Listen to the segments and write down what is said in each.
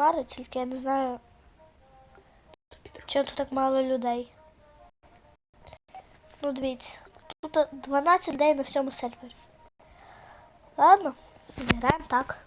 Мари, тільки я не знаю, чого тут так мало людей. Ну, дивіться, тут 12 людей на всьому сервері. Ладно, граємо так.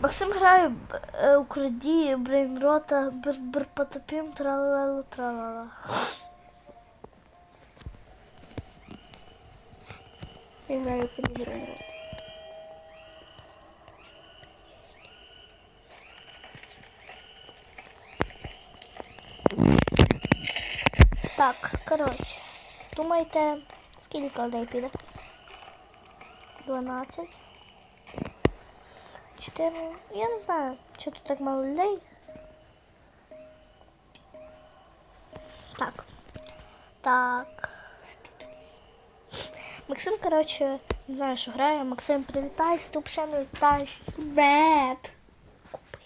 Максим грає е, у краді, брейнрота, берпотопім, тралалело, тралала. Я граю в Брейнрот. Так, коротше. Думайте, скільки людей піде? 12. 4. Я не знаю, що тут так мало людей. Так. Так. Максим, коротше, не знаю, що грає. Максим, привітай, ступся, не вітай. Свет. Купи.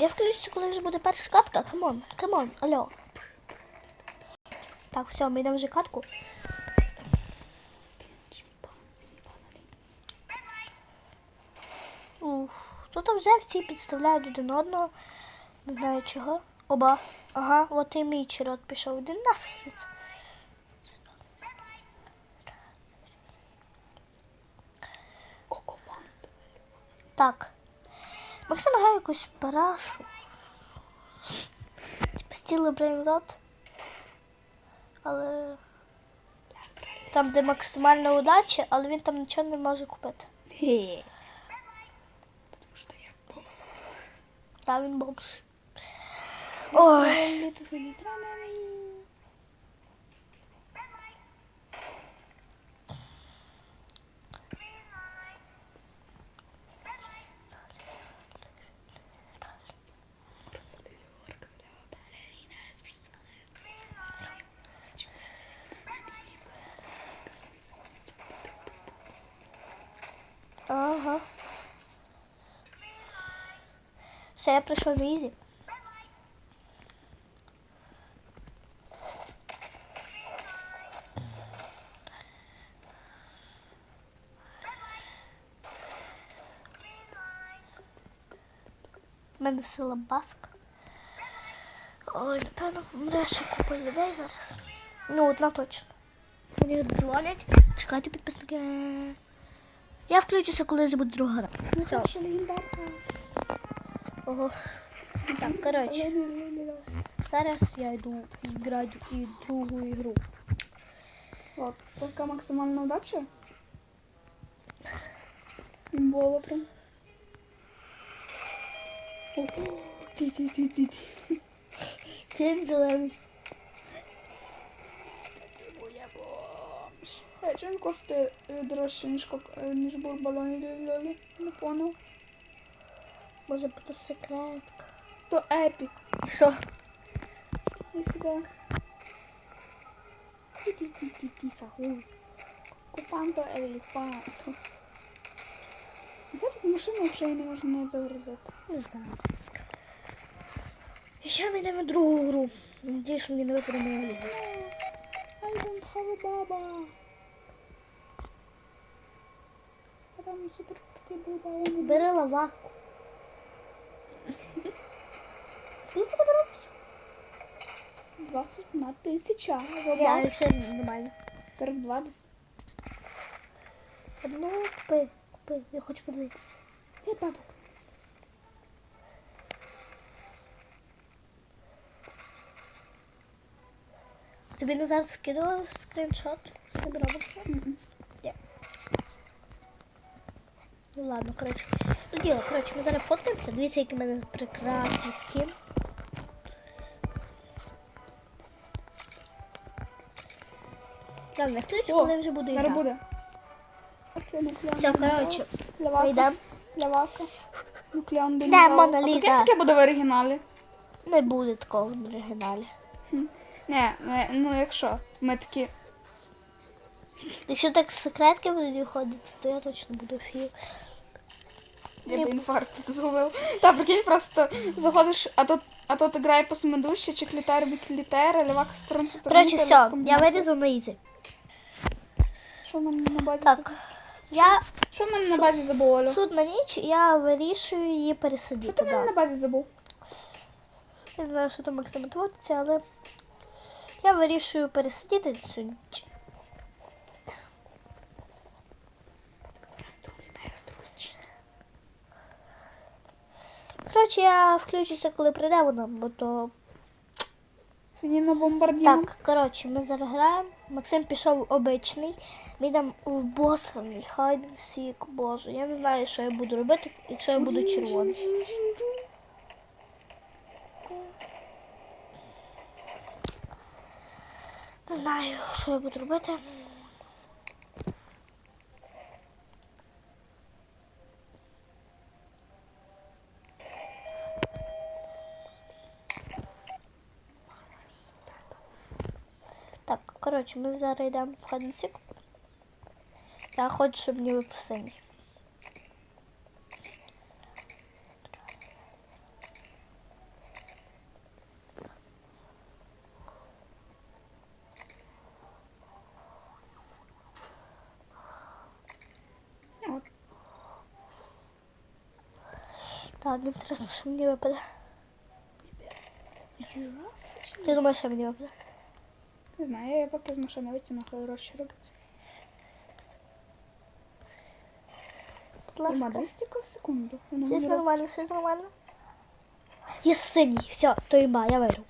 Я включуся, коли вже буде перша катка. Камон, камон, алло. Так, все, ми йдемо вже катку. Ух, тут вже всі підставляють один одного. Не знаю чого. Оба. Ага, от і мій черед пішов. Один нафіг звідси. Так. Максим грає якусь парашу. Типа стіли брейнрот. Але. Там, де максимальна удача, але він там нічого не може купити. Хе. Потому что я бог. Та він бомж. Ой. Это за нейтралами. Ага. Все, я прийшов на ізі. У мене сила баск. Ой, напевно, ще купа людей зараз. Ну, одна точно. Мені дзвонять. Чекайте, підписники. Я включуся, коли буде друга гра. Все. Ого. Так, коротше, зараз я йду грати і другу ігру. Вот, така максимальна удача. Імбово прям. Ті-ті-ті-ті-ті. Тінь зелений. Я бомж. Чим коштує е, дорожче, ніж, е, бурбалоні? Може бути секретка. То епік. Що? І сюди. Ті-ті-ті-ті-ті. Купанто елефанту. Де тут машину взагалі не можна навіть загрузити? Не знаю. І ще ми йдемо в другу гру. Надіюсь, що мені не випаде моя ліза. I don't have a baba. Там супер крутий буба. Бери лаваку. Скільки тебе років? 21 тисяча. Баба. все нормально. 42 десь. Одну купи, купи, я хочу подивитися. Ей, бабок. Тобі назад скидував скріншот з тим робоксом? Ні. Ну ладно, коротше. Ну діло, коротше, ми зараз фоткаємося. Дивіться, який в мене прекрасний скін. Я включу, коли вже буду зараз буде. Все, коротше, Лявака. йдемо. Лявака. Нуклеон Де динозавр. Мона А Ліза? таке таке буде в оригіналі? Не буде такого в оригіналі. Не, не, ну якщо ми такі. Якщо так секретки будуть виходити, то я точно буду фіг. Я би інфаркт зробив. Та прикинь, просто заходиш, а тут, а тут грає по самодуші, чи клітер бі клітер, лівак сторон Коротше, все, я вирізав на ізі. Що в мене на базі? Так, я Що в мене на базі забув, Олю? суд на ніч, я вирішую її Що пересадити. ти в мене на Да. базі забув? Я не знаю, що там Максим твориться, але я вирішую пересидіти цю ніч. Коротше, я включуся, коли прийде вона, бо то. Сьогодні на бомбардіну. Так, коротше, ми зараз граємо. Максим пішов обичний. Ми йдемо в босаний, хай сік, боже. Я не знаю, що я буду робити, якщо я буду червоний. Не знаю, що я буду робити. Так, коротше, ми зараз йдемо в ходинцик. Я хочу, щоб не випав синій. От. Так, не треба, що мені випаде. Жираф? Ти Не знаю, я поки з машини витягну, хай гроші роблять. Будь Іма, ласка. 200 в секунду. Воно Все мені робить. нормально, все нормально. Є синій, все, то іма, я виграв.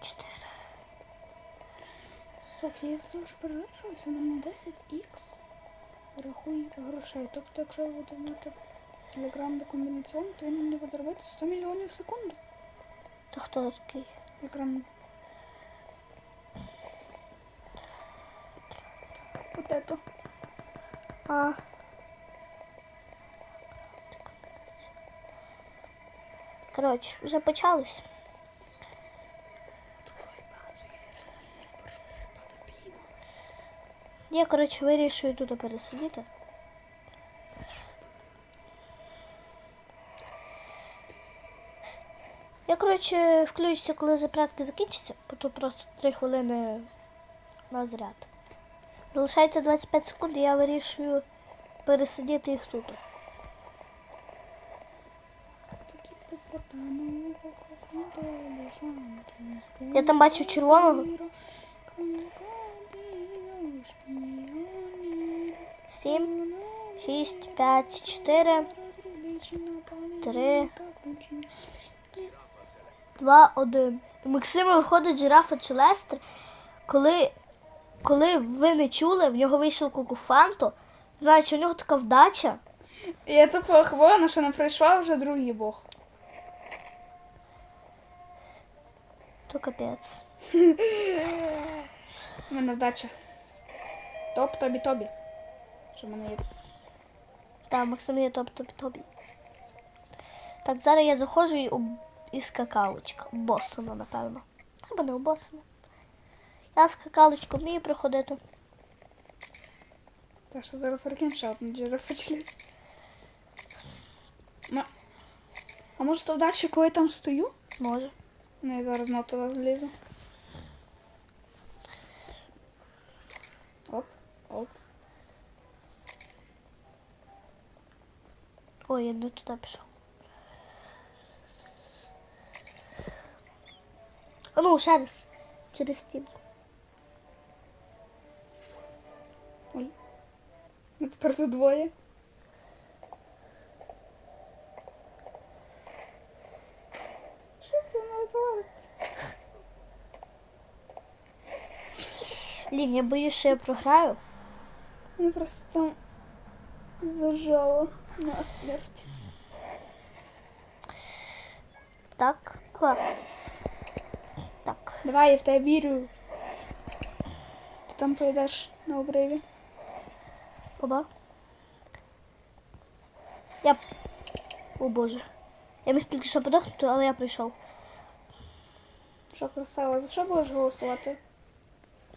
Чотири. Стоп, я із дуже переживаюся, у мене 10х. Рахуй грошей. Тобто, якщо я буду мати телеграм до комбінаційно, то він мені буде робити 100 мільйонів в секунду. То хто такий? Екран. Вот это. А. Коротше, вже почалось. Я, коротше, вирішую тут пересидіти. Я, коротше, включуся, коли запрятки закінчаться, бо тут просто 3 хвилини на заряд. Залишається 25 секунд, і я вирішую пересидіти їх тут. Я там бачу червоного. Сім, шість, п'ять, чотири, три. Два, один. У Максима виходить жирафа чи Лестер. Коли, коли ви не чули, в нього вийшов кукуфанто. Знаєте, у нього така вдача. І я це похвалена, що не прийшла вже другий бог. То капець. У мене вдача. Топ тобі тобі. Що в мене є. Так, Максим є топ топ тобі. Так, зараз я заходжу і, і скакалочка. Босана, напевно. Або не у босана. Я скакалочку вмію проходити. Та що зараз ще одну джерафачлі. Ну. А може то вдача, коли я там стою? Може. Ну я зараз на туди злізу. Оп, оп. Ой, я не туди пішов. Ну, ще раз. Через стінку. Ой. Ну тепер тут двоє. Що це вона творить? Лін, я боюсь, що я програю. Мене просто там зажало на смерть. Так. Ка. Давай, я в тебе вірю. Ти там поїдеш на обриві. Оба. Я. О боже. Я міг тільки що подохнути, але я прийшов. Що красава, за що будеш голосувати?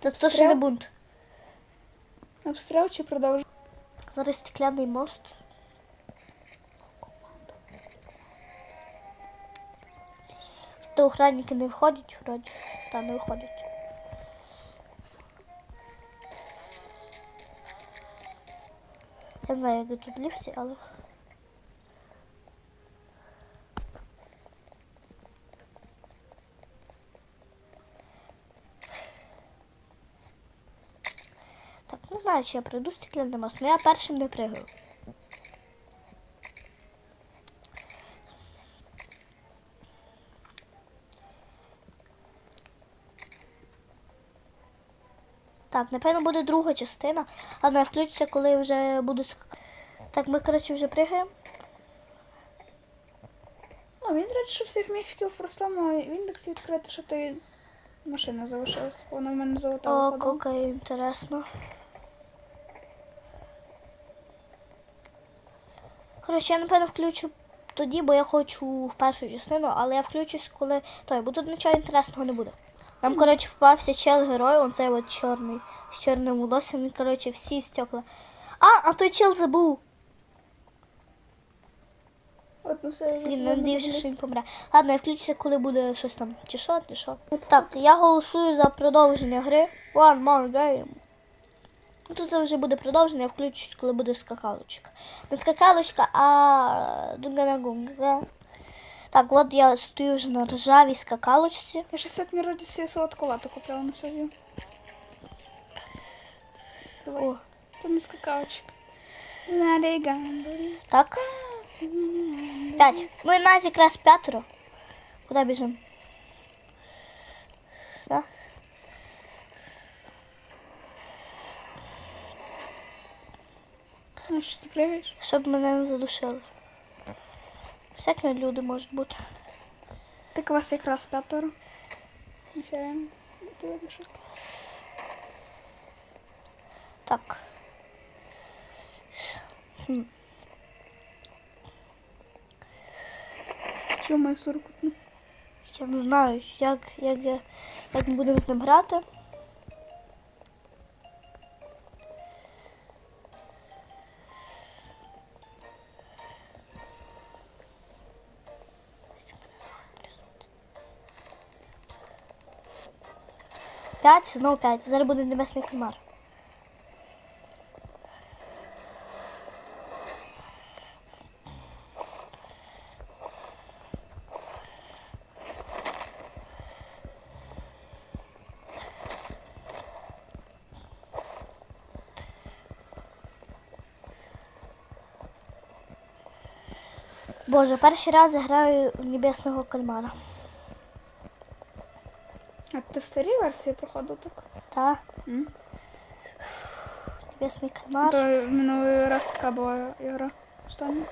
Це то, що не бунт. Обстріл чи продовжуй? Зараз стекляний мост. То охранники не виходять вроді. Та не виходять. Я знаю, як тут ліфті, але. Так, не знаю, чи я стекляний мост, але я першим не пригаю. Так, напевно, буде друга частина, але не включиться, коли вже буду. Так, ми, коротше, вже пригаємо. Ну, мені здається, що всіх міфіків в простому індексі відкрити, що то і машина залишилась. Вона в мене золота О, яке інтересно. Коротше, я напевно включу тоді, бо я хочу в першу частину, але я включусь, коли той, бо тут нічого інтересного не буде. Нам, коротше, попався чел герой, он цей от чорний, з чорним волоссям, він, коротше, всі стекла. А, а той чел забув. От, ну, буде що він помре. Ладно, я включуся, коли буде щось там. Чи що, чи що. Так, я голосую за продовження гри. One more game. Ну, Тут вже буде продовження, я включусь, коли буде скакалочка. Не скакалочка, а дунгана-гунга. Так, от я стою вже на ржавій скакалочці. Я щось от мені себе солодковато купила на собі. Давай. О, Це не скакалочка. Надо гамбурі. так. П'ять. Ми нас якраз п'ятеро. Куди біжимо? Да? Ну, що ти пригаєш? Щоб мене не задушили. Всякі люди можуть бути. Так у вас якраз п'ятеро. Так. Хм. Чому мою суркутну? Я не знаю, як, як, як ми будемо з ним грати. П'ять, знову п'ять. Зараз буде небесний комар. Боже, перший раз граю в небесного кальмара. Ти в старій версії проходив так? Та, М? небесний кальмар. То минулий раз така була ігра. Остання.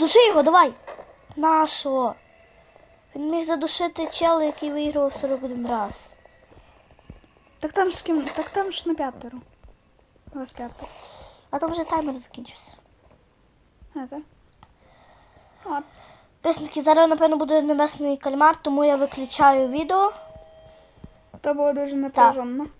Души його, давай! Нашо? Він міг задушити чела, який виігрував 41 раз. Так там ж ким. Так там ж на п'ятеро. У вас п'ятеро. А там вже таймер закінчився. А, так? А, Писники, зараз, напевно, буде небесний кальмар, тому я виключаю відео. То даже напряженно. напряжено.